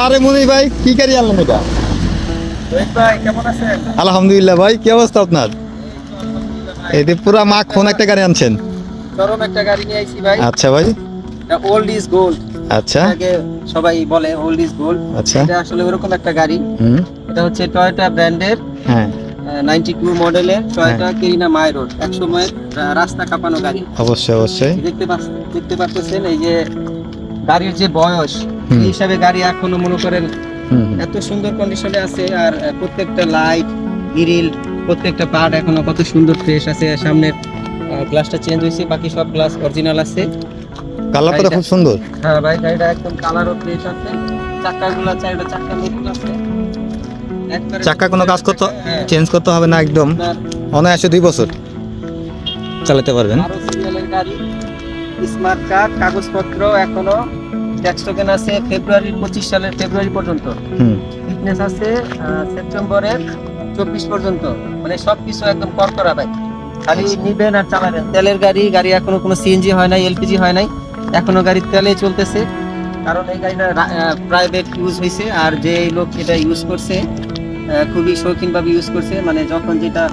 আরে মুনি ভাই কি গাড়ি আনলেন এটা? আলহামদুলিল্লাহ ভাই কি অবস্থা আপনার? এই যে পুরা মাখন একটা গাড়ি আনছেন। চরম একটা গাড়ি নিয়ে আইছি ভাই। আচ্ছা ভাই। ওল্ড ইজ গোল্ড আচ্ছা। আগে সবাই বলে ওল্ড ইজ গোল্ড আচ্ছা। এটা আসলে ওরকম একটা গাড়ি। হুম। এটা হচ্ছে টয়োটা ব্র্যান্ডের হ্যাঁ। নাইনটি টু মডেলের টয়োটা কেরিনা মাই রোড এক সময়ের রা- রাস্তা কাঁপানো গাড়ি। অবশ্যই অবশ্যই। দেখতে পাচ্ছ- দেখতে পাচ্ছেন এই যে গাড়ির যে বয়স। এই হিসাবে গাড়ি এখনও মনে করেন। এত সুন্দর কন্ডিশনে আছে আর প্রত্যেকটা লাইট গ্রিল প্রত্যেকটা পার্ট এখনও কত সুন্দর ফ্রেশ আছে। সামনের গ্লাসটা চেঞ্জ হয়েছে বাকি সব গ্লাস অরিজিনাল আছে। কালারটা খুব সুন্দর। হ্যাঁ ভাই গাড়িটা একদম কালারও ফ্রেশ আছে। চাকাগুলো চারটা চাকা নতুন আছে। চাকা কোনো কাজ করতে হ্যাঁ, চেঞ্জ করতে হবে না একদম। অনায়াসে দুই বছর। চালাতে পারবেন। স্মার্ট কার্ড কাগজপত্র এখনও ট্যাক্স টোকেন আছে ফেব্রুয়ারি পঁচিশ সালের ফেব্রুয়ারি পর্যন্ত। ফিটনেস আছে সেপ্টেম্বরের চব্বিশ পর্যন্ত। মানে সবকিছু একদম করকরা ভাই। খালি নিবেন আর চালাবেন। তেলের গাড়ি গাড়ি এখনও কোনো সিএনজি হয় নাই এলপিজি হয় নাই। এখনও গাড়ি তেলে চলতেছে। কারণ এই গাড়িটা প্রাইভেট ইউজ হয়েছে আর যে লোক এটা ইউজ করছে খুবই শৌখিনভাবে ইউজ করছে। মানে যখন যেটা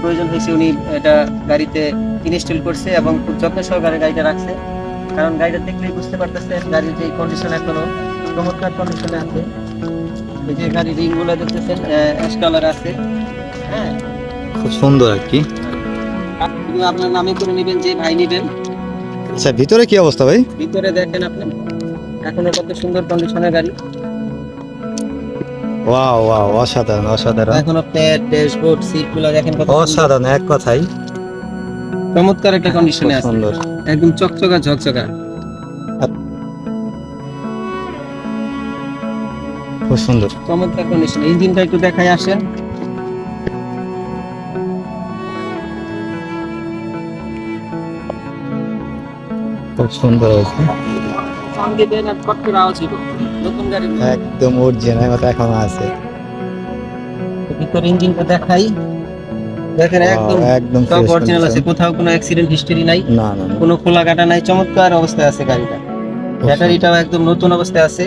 প্রয়োজন হয়েছে উনি এটা গাড়িতে ইনস্টল করছে এবং খুব যত্ন সহকারে গাড়িটা রাখছে। কারণ গাড়িটা দেখলেই বুঝতে পারতেছেন গাড়ির যে কন্ডিশন এখনও চমৎকার কন্ডিশনে আছে। এই যে গাড়ির রিংগুলো দেখতেছেন অ্যাশ কালার আছে। হ্যাঁ। খুব সুন্দর আর কি। শুধু আপনার নামে করে নেবেন যে ভাই নেবেন। আচ্ছা ভিতরে কি অবস্থা ভাই? ভিতরে দেখেন আপনি। এখনও কত সুন্দর কন্ডিশনের গাড়ি। ওয়াও ওয়াও অসাধারণ অসাধারণ। এখন প্যাড ড্যাশবোর্ড সিটগুলো দেখেন কত অসাধারণ এক কথাই চমৎকার একটা কন্ডিশনে আছে। সুন্দর। একদম চকচকা ঝকচকা খুব সুন্দর। চমৎকার কন্ডিশন ইঞ্জিনটা একটু দেখাই আসেন। খুব সুন্দর গাড়ি একদম অরিজিনাল এখনও আছে। ভিতর ইঞ্জিনটা দেখাই। দেখেন একদম একদম সব অরিজিনাল আছে। কোথাও কোনো অ্যাক্সিডেন্ট হিস্টরি নাই না না কোনো খোলা কাটা নাই চমৎকার অবস্থায় আছে গাড়িটা। ব্যাটারিটাও একদম নতুন অবস্থায় আছে।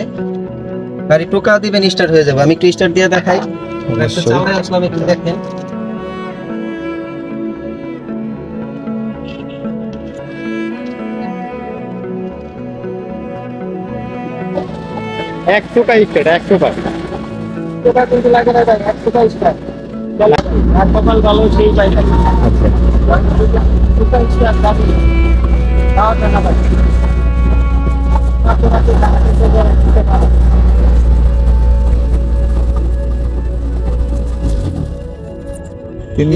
গাড়ি টোকা দিবেন স্টার্ট হয়ে যাবে। আমি একটু স্টার্ট দিয়ে দেখাই। আসলাম একটু দেখেন। এক টোকা স্টেট এক টোকা। টোকা কিন্তু লাগে না ভাই এক টোকা স্টার্ট আর কপাল ভালো সেই পাই আচ্ছা।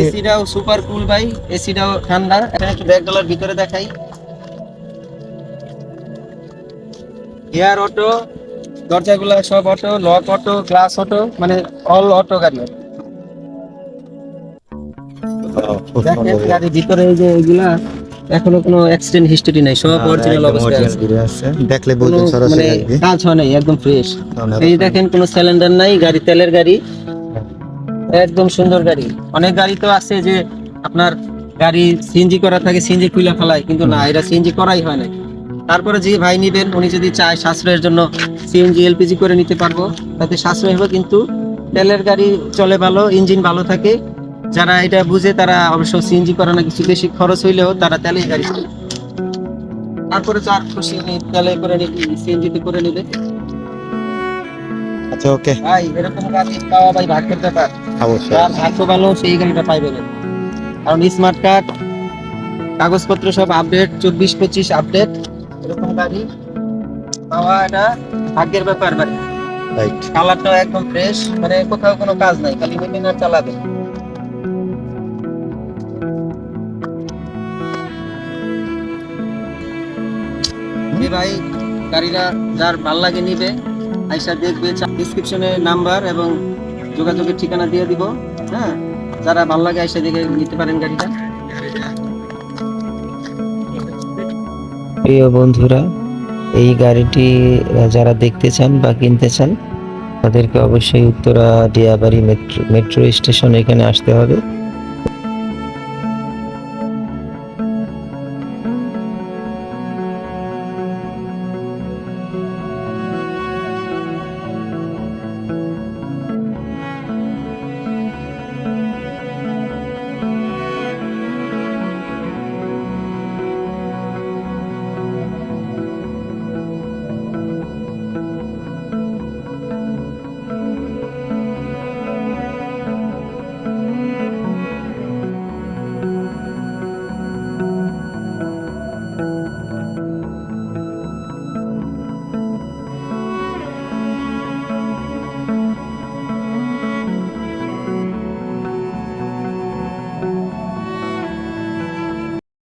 এসিটাও সুপার কুল ভাই এসিটাও ঠান্ডা। এটা একটু ব্যাক ডলার ভিতরে দেখাই। এয়ার অটো দরজাগুলো সব auto lock auto glass auto মানে অল অটো গাড়ি। গাড়ির ভিতরে এই যে এগুলা এখনও কোনো অ্যাক্সিডেন্ট হিস্টরি নাই সব অরিজিনাল অবস্থায় আছে। দেখলে সরাসরি মানে কাজ হয় নাই একদম ফ্রেশ এই দেখেন কোনো সিলিন্ডার নাই গাড়ি তেলের গাড়ি। একদম সুন্দর গাড়ি। অনেক গাড়ি তো আছে যে আপনার গাড়ি সিএনজি করা থাকে সিএনজি খুলে ফেলায় কিন্তু না এটা সিএনজি করাই হয় না তারপরে যে ভাই নিবেন উনি যদি চায় সাশ্রয়ের জন্য সিএনজি এলপিজি করে নিতে পারব তাতে সাশ্রয় হবে কিন্তু তেলের গাড়ি চলে ভালো ইঞ্জিন ভালো থাকে যারা এটা বুঝে তারা অবশ্য সিএনজি করে না কিছু বেশি খরচ হইলেও তারা তেলেই গাড়ি। তারপরে যার খুশি উনি তেলে করে নিবে সিএনজিতে করে নিবে আচ্ছা ওকে। ভাই এরকম গাড়ি পাওয়া ভাই ভাগ্যের ব্যাপার। অবশ্যই। যার ভাগ্য ভালো সেই গাড়িটা পাইবে না। কারণ স্মার্ট কার্ড কাগজপত্র সব আপডেট চব্বিশ পঁচিশ আপডেট এরকম গাড়ি পাওয়া এটা ভাগ্যের ব্যাপার ভাই। রাইট কালারটাও একদম ফ্রেশ মানে কোথাও কোনো কাজ নাই খালি আর চালাবে। যে ভাই গাড়িটা যার ভালো লাগে নিবে, আইসা দেখবে ডিসক্রিপশনে নাম্বার এবং যোগাযোগের ঠিকানা দিয়ে দিব হ্যাঁ? যারা ভালো লাগে আইসা দেখে নিতে পারেন গাড়িটা। প্রিয় বন্ধুরা, এই গাড়িটি যারা দেখতে চান বা কিনতে চান, তাদেরকে অবশ্যই Uttara Diabari metro metro station এখানে আসতে হবে।